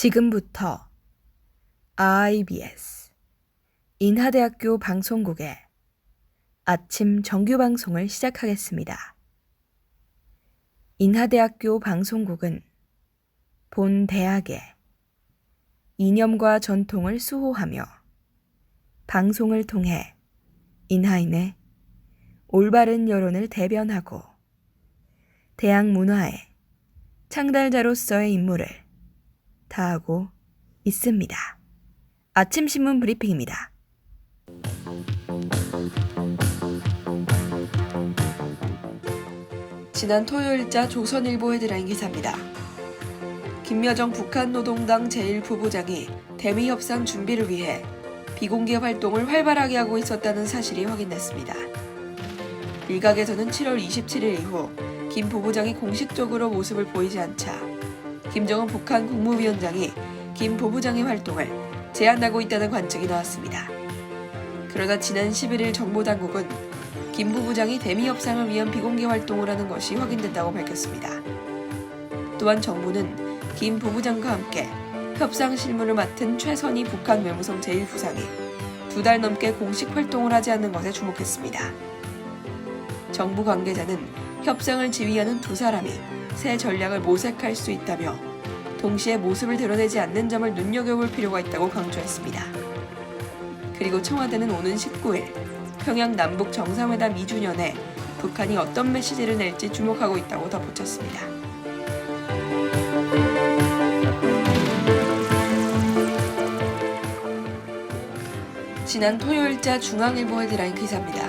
지금부터 IBS 인하대학교 방송국의 아침 정규 방송을 시작하겠습니다. 인하대학교 방송국은 본 대학의 이념과 전통을 수호하며 방송을 통해 인하인의 올바른 여론을 대변하고 대학 문화의 창달자로서의 임무를 다하고 있습니다. 아침 신문 브리핑입니다. 지난 토요일자 조선일보 헤드라인 기사입니다. 김여정 북한 노동당 제1부부장이 대미 협상 준비를 위해 비공개 활동을 활발하게 하고 있었다는 사실이 확인됐습니다. 일각에서는 7월 27일 이후 김 부부장이 공식적으로 모습을 보이지 않자 김정은 북한 국무위원장이 김 부부장의 활동을 제한하고 있다는 관측이 나왔습니다. 그러나 지난 11일 정보당국은 김 부부장이 대미 협상을 위한 비공개 활동을 하는 것이 확인된다고 밝혔습니다. 또한 정부는 김 부부장과 함께 협상 실무를 맡은 최선희 북한 외무성 제1부상이 두 달 넘게 공식 활동을 하지 않는 것에 주목했습니다. 정부 관계자는 협상을 지휘하는 두 사람이 새 전략을 모색할 수 있다며 동시에 모습을 드러내지 않는 점을 눈여겨볼 필요가 있다고 강조했습니다. 그리고 청와대는 오는 19일 평양 남북 정상회담 2주년에 북한이 어떤 메시지를 낼지 주목하고 있다고 덧붙였습니다. 지난 토요일자 중앙일보 헤드라인 기사입니다.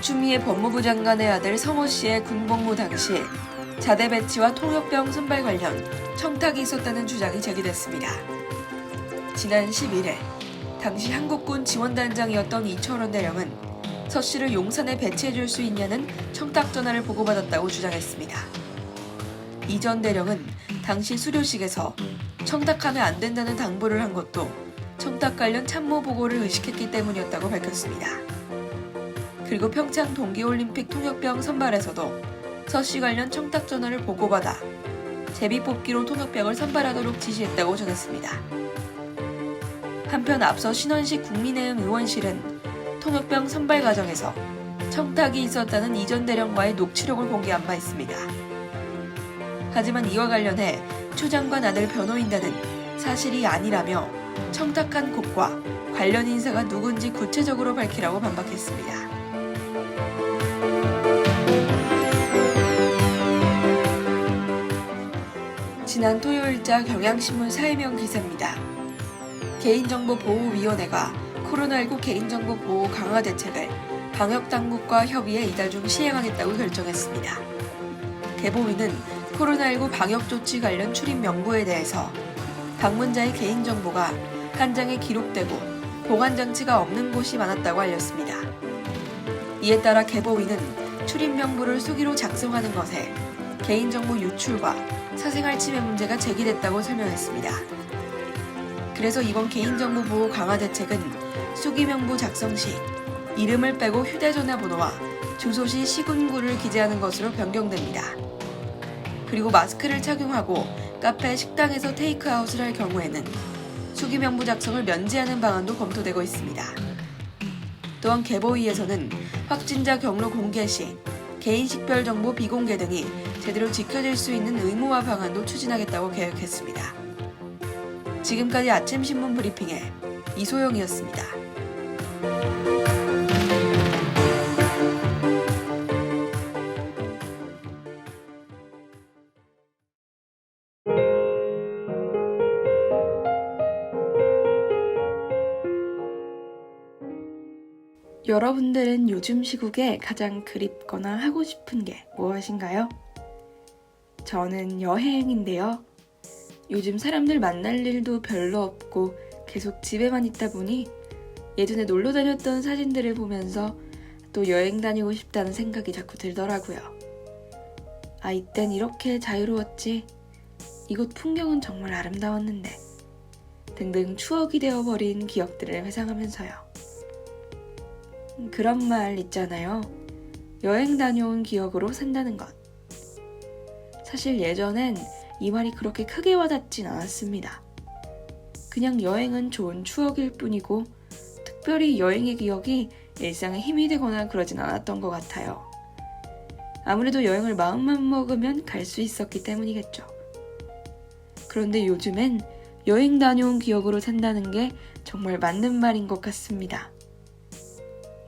추미애 법무부 장관의 아들 성호 씨의 군복무 당시 자대 배치와 통역병 선발 관련 청탁이 있었다는 주장이 제기됐습니다. 지난 11일 당시 한국군 지원단장이었던 이철원 대령은 서 씨를 용산에 배치해줄 수 있냐는 청탁 전화를 보고받았다고 주장했습니다. 이 전 대령은 당시 수료식에서 청탁하면 안 된다는 당부를 한 것도 청탁 관련 참모 보고를 의식했기 때문이었다고 밝혔습니다. 그리고 평창 동계올림픽 통역병 선발에서도 서씨 관련 청탁 전화를 보고받아 제비 뽑기로 통역병을 선발하도록 지시했다고 전했습니다. 한편 앞서 신원식 국민의힘 의원실은 통역병 선발 과정에서 청탁이 있었다는 이전 대령과의 녹취록을 공개한 바 있습니다. 하지만 이와 관련해 추 장관 아들 변호인단은 사실이 아니라며 청탁한 곳과 관련 인사가 누군지 구체적으로 밝히라고 반박했습니다. 지난 토요일자 경향신문 사회명 기사입니다. 개인정보보호위원회가 코로나19 개인정보 보호 강화 대책을 방역당국과 협의해 이달 중 시행하겠다고 결정했습니다. 개보위는 코로나19 방역조치 관련 출입 명부에 대해서 방문자의 개인정보가 한 장에 기록되고 보관장치가 없는 곳이 많았다고 알렸습니다. 이에 따라 개보위는 출입 명부를 수기로 작성하는 것에 개인정보 유출과 사생활 침해 문제가 제기됐다고 설명했습니다. 그래서 이번 개인정보 보호 강화 대책은 수기명부 작성 시 이름을 빼고 휴대전화 번호와 주소시 시군구를 기재하는 것으로 변경됩니다. 그리고 마스크를 착용하고 카페, 식당에서 테이크아웃을 할 경우에는 수기명부 작성을 면제하는 방안도 검토되고 있습니다. 또한 개보위에서는 확진자 경로 공개 시 개인 식별 정보 비공개 등이 제대로 지켜질 수 있는 의무화 방안도 추진하겠다고 계획했습니다. 지금까지 아침 신문 브리핑의 이소영이었습니다. 여러분들은 요즘 시국에 가장 그립거나 하고 싶은 게 무엇인가요? 저는 여행인데요. 요즘 사람들 만날 일도 별로 없고 계속 집에만 있다 보니 예전에 놀러 다녔던 사진들을 보면서 또 여행 다니고 싶다는 생각이 자꾸 들더라고요. 아, 이땐 이렇게 자유로웠지. 이곳 풍경은 정말 아름다웠는데. 등등 추억이 되어버린 기억들을 회상하면서요. 그런 말 있잖아요. 여행 다녀온 기억으로 산다는 것. 사실 예전엔 이 말이 그렇게 크게 와닿진 않았습니다. 그냥 여행은 좋은 추억일 뿐이고 특별히 여행의 기억이 일상에 힘이 되거나 그러진 않았던 것 같아요. 아무래도 여행을 마음만 먹으면 갈 수 있었기 때문이겠죠. 그런데 요즘엔 여행 다녀온 기억으로 산다는 게 정말 맞는 말인 것 같습니다.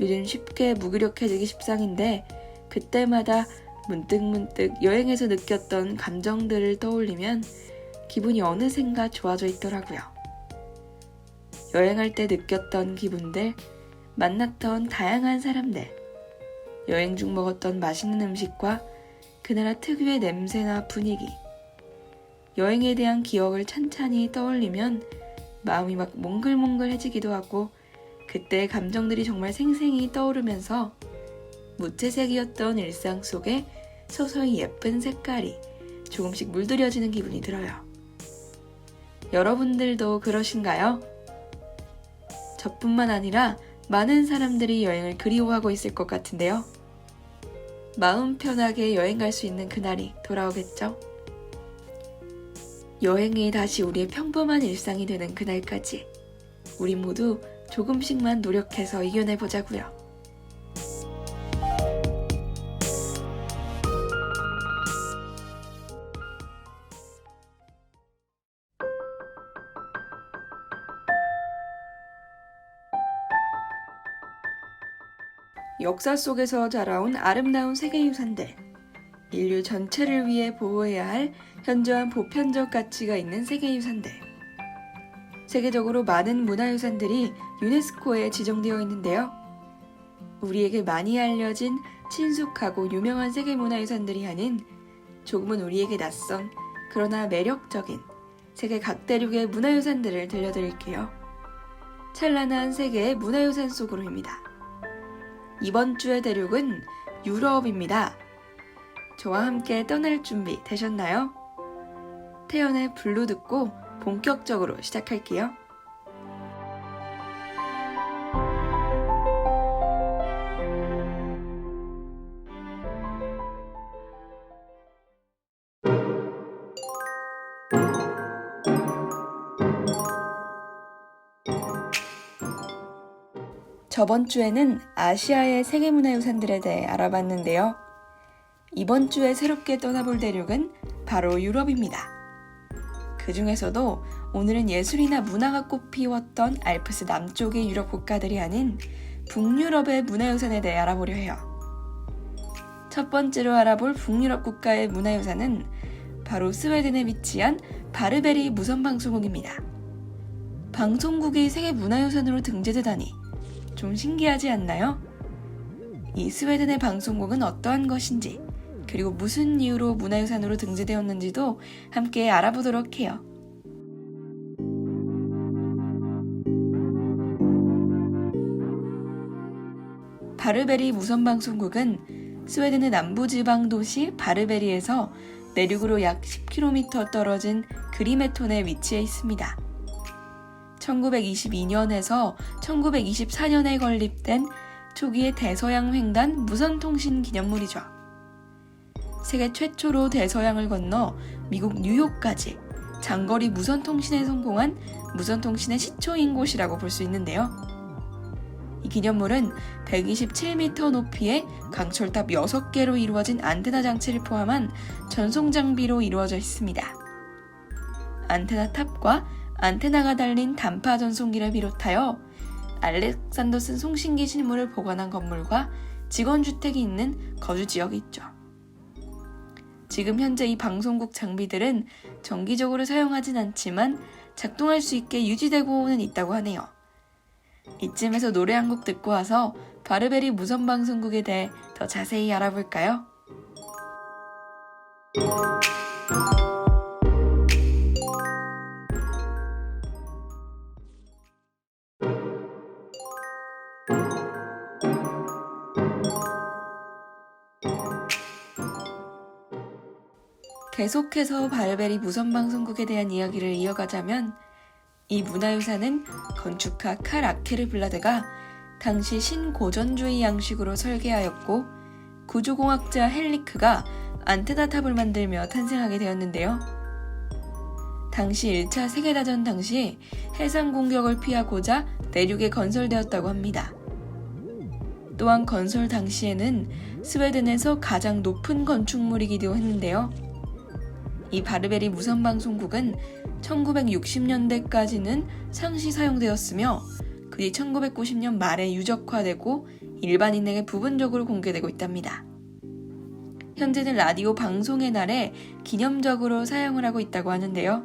요즘 쉽게 무기력해지기 십상인데 그때마다 문득 문득 여행에서 느꼈던 감정들을 떠올리면 기분이 어느샌가 좋아져 있더라고요. 여행할 때 느꼈던 기분들, 만났던 다양한 사람들, 여행 중 먹었던 맛있는 음식과 그 나라 특유의 냄새나 분위기, 여행에 대한 기억을 찬찬히 떠올리면 마음이 막 몽글몽글해지기도 하고 그때의 감정들이 정말 생생히 떠오르면서 무채색이었던 일상 속에 서서히 예쁜 색깔이 조금씩 물들여지는 기분이 들어요. 여러분들도 그러신가요? 저뿐만 아니라 많은 사람들이 여행을 그리워하고 있을 것 같은데요. 마음 편하게 여행 갈 수 있는 그날이 돌아오겠죠? 여행이 다시 우리의 평범한 일상이 되는 그날까지 우리 모두 조금씩만 노력해서 이겨내 보자고요. 역사 속에서 자라온 아름다운 세계유산들, 인류 전체를 위해 보호해야 할 현저한 보편적 가치가 있는 세계유산들. 세계적으로 많은 문화유산들이 유네스코에 지정되어 있는데요. 우리에게 많이 알려진 친숙하고 유명한 세계문화유산들이 하는 조금은 우리에게 낯선 그러나 매력적인 세계 각 대륙의 문화유산들을 들려드릴게요. 찬란한 세계의 문화유산 속으로입니다. 이번 주의 대륙은 유럽입니다. 저와 함께 떠날 준비 되셨나요? 태연의 블루 듣고 본격적으로 시작할게요. 저번 주에는 아시아의 세계문화유산들에 대해 알아봤는데요. 이번 주에 새롭게 떠나볼 대륙은 바로 유럽입니다. 그 중에서도 오늘은 예술이나 문화가 꽃피웠던 알프스 남쪽의 유럽 국가들이 아닌 북유럽의 문화유산에 대해 알아보려 해요. 첫 번째로 알아볼 북유럽 국가의 문화유산은 바로 스웨덴에 위치한 바르베리 무선방송국입니다. 방송국이 세계 문화유산으로 등재되다니 좀 신기하지 않나요? 이 스웨덴의 방송국은 어떠한 것인지, 그리고 무슨 이유로 문화유산으로 등재되었는지도 함께 알아보도록 해요. 바르베리 무선방송국은 스웨덴의 남부지방 도시 바르베리에서 내륙으로 약 10km 떨어진 그리메톤에 위치해 있습니다. 1922년에서 1924년에 건립된 초기의 대서양 횡단 무선통신 기념물이죠. 세계 최초로 대서양을 건너 미국 뉴욕까지 장거리 무선 통신에 성공한 무선 통신의 시초인 곳이라고 볼 수 있는데요. 이 기념물은 127m 높이의 강철탑 6개로 이루어진 안테나 장치를 포함한 전송 장비로 이루어져 있습니다. 안테나 탑과 안테나가 달린 단파 전송기를 비롯하여 알렉산더슨 송신기 실물을 보관한 건물과 직원 주택이 있는 거주 지역이 있죠. 지금 현재 이 방송국 장비들은 정기적으로 사용하진 않지만 작동할 수 있게 유지되고는 있다고 하네요. 이쯤에서 노래 한 곡 듣고 와서 바르베리 무선 방송국에 대해 더 자세히 알아볼까요? 계속해서 바르베리 무선방송국에 대한 이야기를 이어가자면 이 문화유산은 건축가 칼 아케르 블라드가 당시 신고전주의 양식으로 설계하였고 구조공학자 헬리크가 안테나 탑을 만들며 탄생하게 되었는데요. 당시 1차 세계다전 당시 해상 공격을 피하고자 내륙에 건설되었다고 합니다. 또한 건설 당시에는 스웨덴에서 가장 높은 건축물이기도 했는데요. 이 바르베리 무선 방송국은 1960년대까지는 상시 사용되었으며 그 뒤 1990년 말에 유적화되고 일반인에게 부분적으로 공개되고 있답니다. 현재는 라디오 방송의 날에 기념적으로 사용을 하고 있다고 하는데요.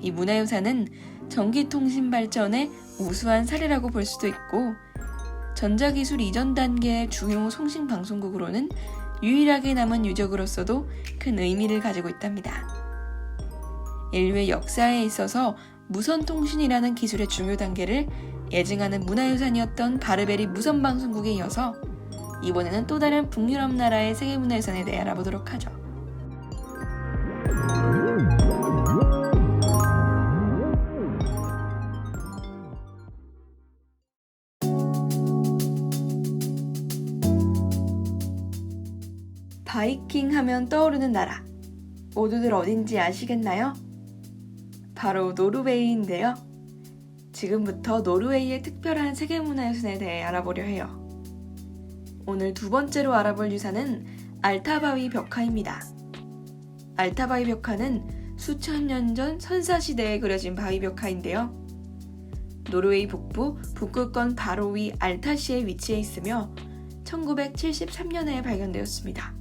이 문화유산은 전기통신 발전의 우수한 사례라고 볼 수도 있고 전자기술 이전 단계의 중요 송신 방송국으로는 유일하게 남은 유적으로서도 큰 의미를 가지고 있답니다. 인류의 역사에 있어서 무선통신이라는 기술의 중요 단계를 예증하는 문화유산이었던 바르베리 무선방송국에 이어서 이번에는 또 다른 북유럽 나라의 세계문화유산에 대해 알아보도록 하죠. 바이킹 하면 떠오르는 나라. 모두들 어딘지 아시겠나요? 바로 노르웨이인데요. 지금부터 노르웨이의 특별한 세계문화유산에 대해 알아보려 해요. 오늘 두 번째로 알아볼 유산은 알타바위 벽화입니다. 알타바위 벽화는 수천 년 전 선사시대에 그려진 바위 벽화인데요. 노르웨이 북부 북극권 바로 위 알타시에 위치해 있으며 1973년에 발견되었습니다.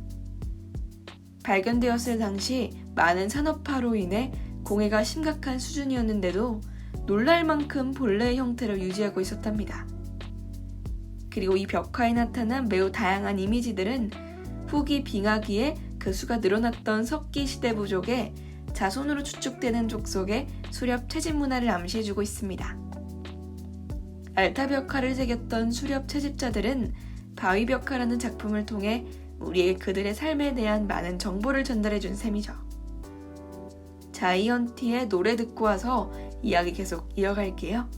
발견되었을 당시 많은 산업화로 인해 공해가 심각한 수준이었는데도 놀랄 만큼 본래의 형태를 유지하고 있었답니다. 그리고 이 벽화에 나타난 매우 다양한 이미지들은 후기 빙하기에 그 수가 늘어났던 석기 시대 부족의 자손으로 추측되는 족속의 수렵 채집 문화를 암시해주고 있습니다. 알타 벽화를 새겼던 수렵 채집자들은 바위 벽화라는 작품을 통해 우리에게 그들의 삶에 대한 많은 정보를 전달해 준 셈이죠. 자이언티의 노래 듣고 와서 이야기 계속 이어갈게요.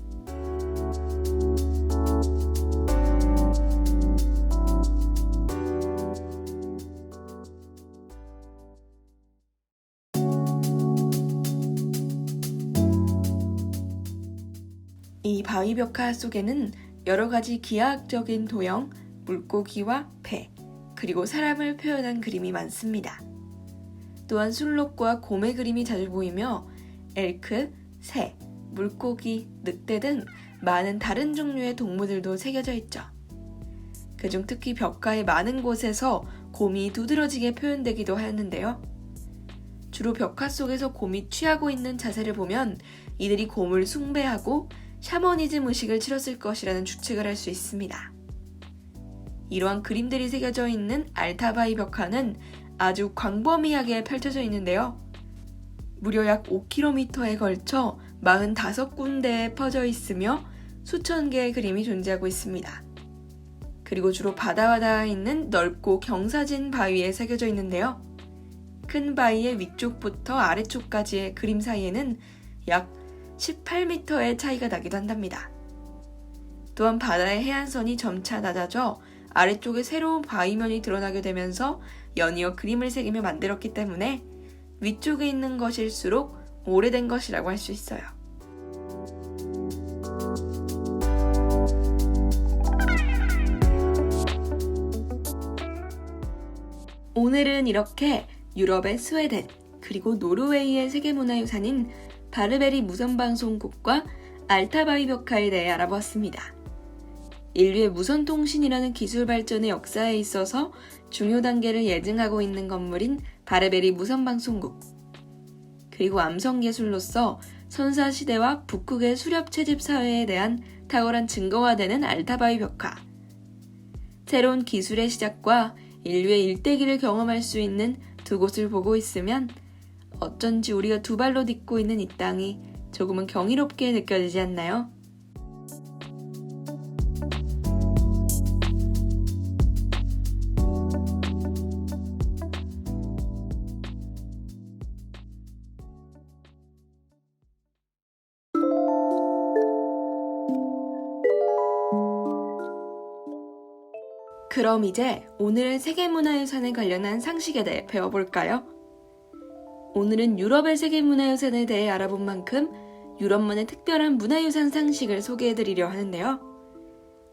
이 바위벽화 속에는 여러 가지 기하학적인 도형, 물고기와 배, 그리고 사람을 표현한 그림이 많습니다. 또한 술록과 곰의 그림이 자주 보이며 엘크, 새, 물고기, 늑대 등 많은 다른 종류의 동물들도 새겨져 있죠. 그중 특히 벽화의 많은 곳에서 곰이 두드러지게 표현되기도 하는데요. 주로 벽화 속에서 곰이 취하고 있는 자세를 보면 이들이 곰을 숭배하고 샤머니즘 의식을 치렀을 것이라는 추측을 할 수 있습니다. 이러한 그림들이 새겨져 있는 알타바이 벽화는 아주 광범위하게 펼쳐져 있는데요. 무려 약 5km에 걸쳐 45군데에 퍼져 있으며 수천 개의 그림이 존재하고 있습니다. 그리고 주로 바다와 닿아 있는 넓고 경사진 바위에 새겨져 있는데요. 큰 바위의 위쪽부터 아래쪽까지의 그림 사이에는 약 18m의 차이가 나기도 한답니다. 또한 바다의 해안선이 점차 낮아져 아래쪽에 새로운 바위면이 드러나게 되면서 연이어 그림을 새기며 만들었기 때문에 위쪽에 있는 것일수록 오래된 것이라고 할 수 있어요. 오늘은 이렇게 유럽의 스웨덴, 그리고 노르웨이의 세계문화유산인 바르베리 무선방송국과 알타바위 벽화에 대해 알아보았습니다. 인류의 무선통신이라는 기술 발전의 역사에 있어서 중요 단계를 예증하고 있는 건물인 바르베리 무선방송국. 그리고 암성예술로서 선사시대와 북극의 수렵 채집 사회에 대한 탁월한 증거가 되는 알타바위 벽화. 새로운 기술의 시작과 인류의 일대기를 경험할 수 있는 두 곳을 보고 있으면 어쩐지 우리가 두 발로 딛고 있는 이 땅이 조금은 경이롭게 느껴지지 않나요? 그럼 이제 오늘의 세계문화유산에 관련한 상식에 대해 배워볼까요? 오늘은 유럽의 세계문화유산에 대해 알아본 만큼 유럽만의 특별한 문화유산 상식을 소개해드리려 하는데요.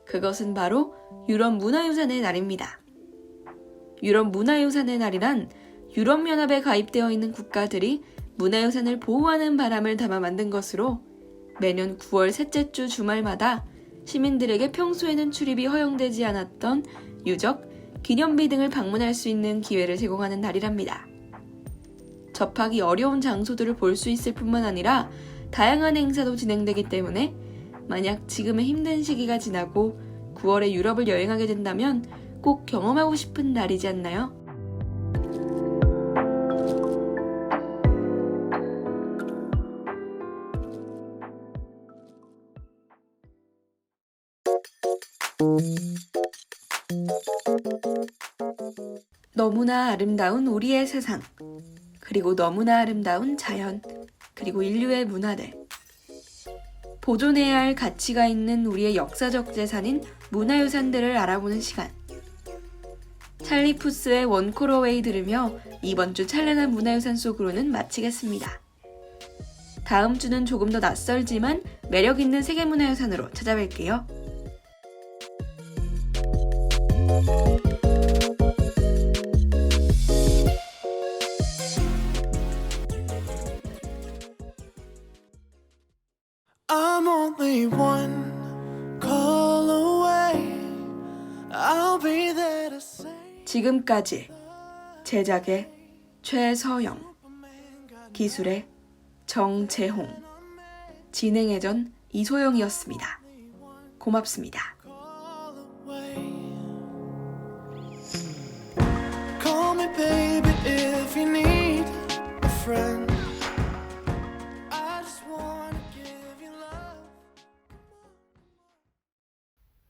그것은 바로 유럽 문화유산의 날입니다. 유럽 문화유산의 날이란 유럽연합에 가입되어 있는 국가들이 문화유산을 보호하는 바람을 담아 만든 것으로 매년 9월 셋째 주 주말마다 시민들에게 평소에는 출입이 허용되지 않았던 유적, 기념비 등을 방문할 수 있는 기회를 제공하는 날이랍니다. 접하기 어려운 장소들을 볼 수 있을 뿐만 아니라 다양한 행사도 진행되기 때문에 만약 지금의 힘든 시기가 지나고 9월에 유럽을 여행하게 된다면 꼭 경험하고 싶은 날이지 않나요? 너무나 아름다운 우리의 세상, 그리고 너무나 아름다운 자연, 그리고 인류의 문화들. 보존해야 할 가치가 있는 우리의 역사적 재산인 문화유산들을 알아보는 시간. 찰리 푸스의 원코러웨이 들으며 이번 주 찬란한 문화유산 속으로는 마치겠습니다. 다음 주는 조금 더 낯설지만 매력 있는 세계문화유산으로 찾아뵐게요. 지금까지 제작의 최서영, 기술의 정재홍, 진행의 전 이소영이었습니다. 고맙습니다.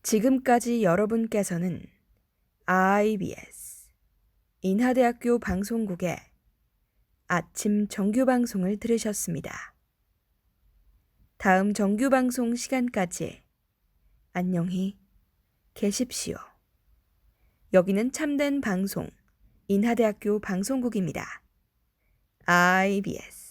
지금까지 여러분께서는 IBS 인하대학교 방송국의 아침 정규 방송을 들으셨습니다. 다음 정규 방송 시간까지 안녕히 계십시오. 여기는 참된 방송 인하대학교 방송국입니다. IBS